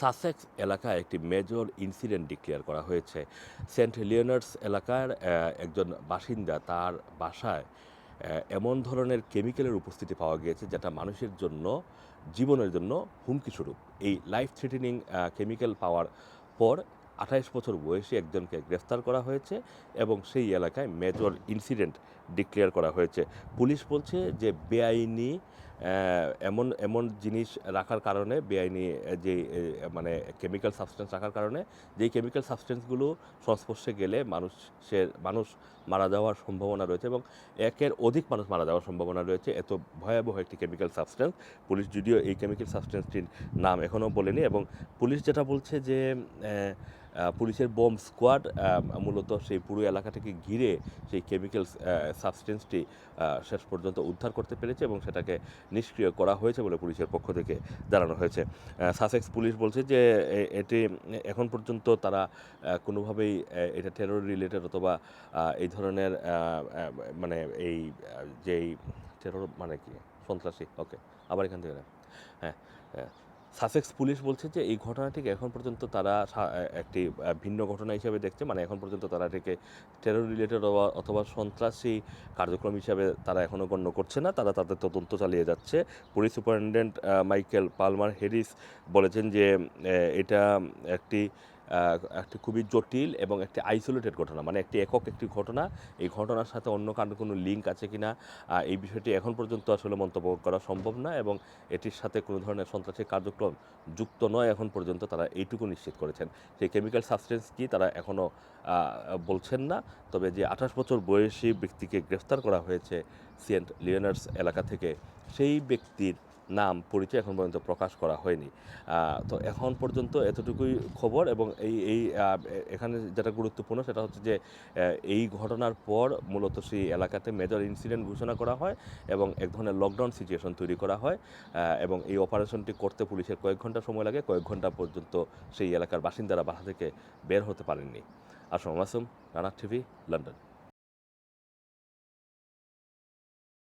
Sussex এলাকায় একটি major incident declare করা হয়েছে। সেন্ট লিওনার্স এলাকার একজন বাসিন্দা তার বাসায় এমন ধরনের কেমিক্যালের উপস্থিতি পাওয়া গিয়েছে যেটা মানুষের জন্য, জীবনের জন্য হুমকি স্বরূপ। এই লাইফ থ্রেটেনিং কেমিক্যাল পাওয়ার পর আঠাইশ বছর বয়সী একজনকে গ্রেফতার করা হয়েছে এবং সেই এলাকায় মেজর ইনসিডেন্ট ডিক্লেয়ার করা হয়েছে। পুলিশ বলছে যে বেআইনি এমন এমন জিনিস রাখার কারণে, বেআইনি যে মানে কেমিক্যাল সাবস্টেন্স রাখার কারণে, যেই কেমিক্যাল সাবস্টেন্সগুলো সংস্পর্শে গেলে মানুষের, মানুষ মারা যাওয়ার সম্ভাবনা রয়েছে এবং একের অধিক মানুষ মারা যাওয়ার সম্ভাবনা রয়েছে। এত ভয়াবহ একটি কেমিক্যাল সাবস্টেন্স পুলিশ যদিও এই কেমিক্যাল সাবস্টেন্সটির নাম এখনও বলেনি এবং পুলিশ যেটা বলছে যে পুলিশের বোম স্কোয়াড মূলত সেই পুরো এলাকাটাকে ঘিরে সেই কেমিক্যাল সাবস্টেন্সটি শেষ পর্যন্ত উদ্ধার করতে পেরেছে এবং সেটাকে নিষ্ক্রিয় করা হয়েছে বলে পুলিশের পক্ষ থেকে জানানো হয়েছে। সাসেক্স পুলিশ বলছে যে এটি এখন পর্যন্ত তারা কোনোভাবেই এটা টেরর রিলেটেড অথবা এই ধরনের মানে এই যেই টেরর মানে কি? সন্ত্রাসী ওকে আবার এখান থেকে হ্যাঁ হ্যাঁ। সাসেক্স পুলিশ বলছে যে এই ঘটনাটিকে এখন পর্যন্ত তারা একটি ভিন্ন ঘটনা হিসাবে দেখছে। মানে এখন পর্যন্ত তারা এটাকে টেরর রিলেটেড অথবা সন্ত্রাসী কার্যক্রম হিসাবে তারা এখনও গণ্য করছে না। তারা তাদের তদন্ত চালিয়ে যাচ্ছে। Police superintendent Michael Palmer Harris বলেছেন যে এটা একটি একটি খুবই জটিল এবং একটি আইসোলেটেড ঘটনা মানে একটি একক একটি ঘটনা। এই ঘটনার সাথে অন্য কারও কোনো লিঙ্ক আছে কিনা আহ, এই বিষয়টি এখন পর্যন্ত আসলে মন্তব্য করা সম্ভব না এবং এটির সাথে কোনো ধরনের সন্ত্রাসী কার্যক্রম যুক্ত নয় এখন পর্যন্ত তারা এইটুকু নিশ্চিত করেছেন। সেই কেমিক্যাল সাবস্টেন্স কি তারা এখনও বলছেন না তবে যে আঠাশ বছর বয়সী ব্যক্তিকে গ্রেফতার করা হয়েছে সেন্ট লিওনার্স এলাকা থেকে সেই ব্যক্তির নাম পরিচয় এখন পর্যন্ত প্রকাশ করা হয়নি। তো এখন পর্যন্ত এতটুকুই খবর এবং এই এই এখানে যেটা গুরুত্বপূর্ণ সেটা হচ্ছে যে এই ঘটনার পর মূলত সেই এলাকাতে মেজর ইনসিডেন্ট ঘোষণা করা হয় এবং এক ধরনের লকডাউন সিচুয়েশন তৈরি করা হয় এবং এই অপারেশনটি করতে পুলিশের কয়েক ঘণ্টা সময় লাগে, কয়েক ঘণ্টা পর্যন্ত সেই এলাকার বাসিন্দারা বাসা থেকে বের হতে পারেননি। Assam Masum, Rana TV London